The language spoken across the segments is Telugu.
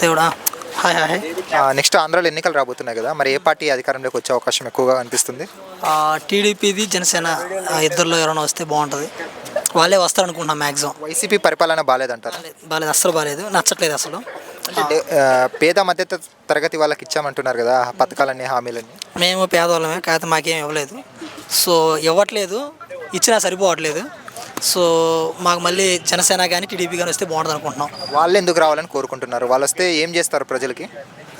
దేవుడా హాయ్ హాయ్. నెక్స్ట్ ఆంధ్రాలో ఎన్నికలు రాబోతున్నాయి కదా మరి ఏ పార్టీ అధికారంలోకి వచ్చే అవకాశం ఎక్కువగా అనిపిస్తుంది? టీడీపీది జనసేన ఇద్దరిలో ఎవరైనా వస్తే బాగుంటుంది. వాళ్ళే వస్తారు అనుకుంటున్నాం మ్యాక్సిమం వైసీపీ పరిపాలన బాగాలేదంటారు బాగాలేదు అస్సలు బాగాలేదు నచ్చట్లేదు అసలు. పేద మధ్య తరగతి వాళ్ళకి ఇచ్చామంటున్నారు కదా పథకాలన్నీ హామీలన్నీ. మేము పేదవాళ్ళమే కాకపోతే మాకేం ఇవ్వలేదు. సో ఇవ్వట్లేదు ఇచ్చినా సరిపోవట్లేదు. సో మాకు మళ్ళీ జనసేన కానీ టీడీపీ కానీ వస్తే బాగుంటుంది అనుకుంటున్నాం. వాళ్ళు ఎందుకు రావాలని కోరుకుంటున్నారు? వాళ్ళు వస్తే ఏం చేస్తారు ప్రజలకి?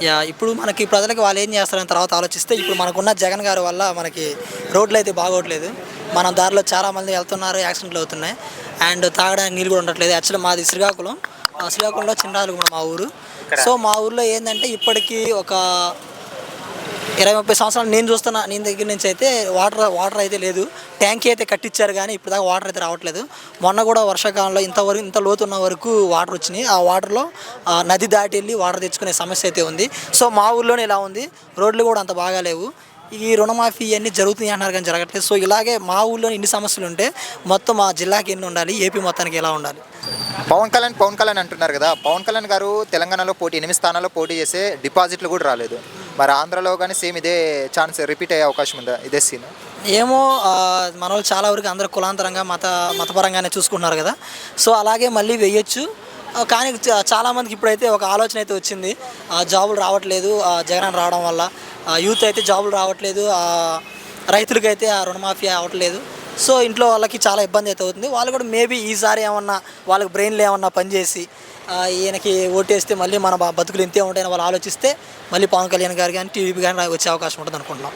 యా ఇప్పుడు మనకి ప్రజలకు వాళ్ళు ఏం చేస్తారని తర్వాత ఆలోచిస్తే ఇప్పుడు మనకున్న జగన్ గారి వల్ల మనకి రోడ్లు అయితే బాగోట్లేదు. మన దారిలో చాలా మంది వెళ్తున్నారు యాక్సిడెంట్లు అవుతున్నాయి. అండ్ తాగడానికి నీళ్ళు కూడా ఉండట్లేదు. యాక్చువల్లీ మాది శ్రీకాకుళం. శ్రీకాకుళంలో చిన్నారులు కూడా మా ఊరు. సో మా ఊర్లో ఏంటంటే ఇప్పటికీ ఒక ఇరవై ముప్పై సంవత్సరాలు నేను చూస్తున్న నేను దగ్గర నుంచి అయితే వాటర్ వాటర్ అయితే లేదు. ట్యాంక్ అయితే కట్టించారు కానీ ఇప్పుడు దాకా వాటర్ అయితే రావట్లేదు. మొన్న కూడా వర్షాకాలంలో ఇంతవరకు ఇంత లోతు ఉన్న వరకు వాటర్ వచ్చినాయి. ఆ వాటర్లో నది దాటి వెళ్ళి వాటర్ తెచ్చుకునే సమస్య అయితే ఉంది. సో మా ఊర్లోనే ఇలా ఉంది. రోడ్లు కూడా అంత బాగా లేవు. ఈ రుణమాఫీ అన్నీ జరుగుతున్నాయి అంటున్నారు కానీ జరగట్లేదు. సో ఇలాగే మా ఊళ్ళో ఇన్ని సమస్యలు ఉంటే మొత్తం మా జిల్లాకి ఎన్ని ఉండాలి ఏపీ మొత్తానికి ఎలా ఉండాలి? పవన్ కళ్యాణ్ పవన్ కళ్యాణ్ అంటున్నారు కదా. పవన్ కళ్యాణ్ గారు తెలంగాణలో పోటీ ఎనిమిది స్థానాల్లో పోటీ చేసే డిపాజిట్లు కూడా రాలేదు. మరి ఆంధ్రాలో కానీ సేమ్ ఇదే ఛాన్స్ రిపీట్ అయ్యే అవకాశం ఉందా? ఇదే సీన్ ఏమో మన వాళ్ళు చాలా వరకు అందరూ కులాంతరంగా మత మతపరంగానే చూసుకుంటున్నారు కదా. సో అలాగే మళ్ళీ వెయ్యొచ్చు కానీ చ- చాలామందికి ఇప్పుడైతే ఒక ఆలోచన అయితే వచ్చింది. ఆ, జాబులు రావట్లేదు. ఆ, జగన్ రావడం వల్ల. ఆ, యూత్ అయితే జాబులు రావట్లేదు. రైతులకైతే ఆ రుణమాఫీ అవ్వట్లేదు సో ఇంట్లో వాళ్ళకి చాలా ఇబ్బంది అయితే అవుతుంది. వాళ్ళు కూడా మేబీ ఈసారి ఏమన్నా వాళ్ళకి బ్రెయిన్లో ఏమన్నా పనిచేసి ఈయనకి ఓటేస్తే మళ్ళీ మన బతుకులు ఇంతే ఉంటాయని వాళ్ళు ఆలోచిస్తే మళ్ళీ పవన్ కళ్యాణ్ గారు కానీ టీడీపీ కానీ వచ్చే అవకాశం ఉంటుంది అనుకుంటున్నాం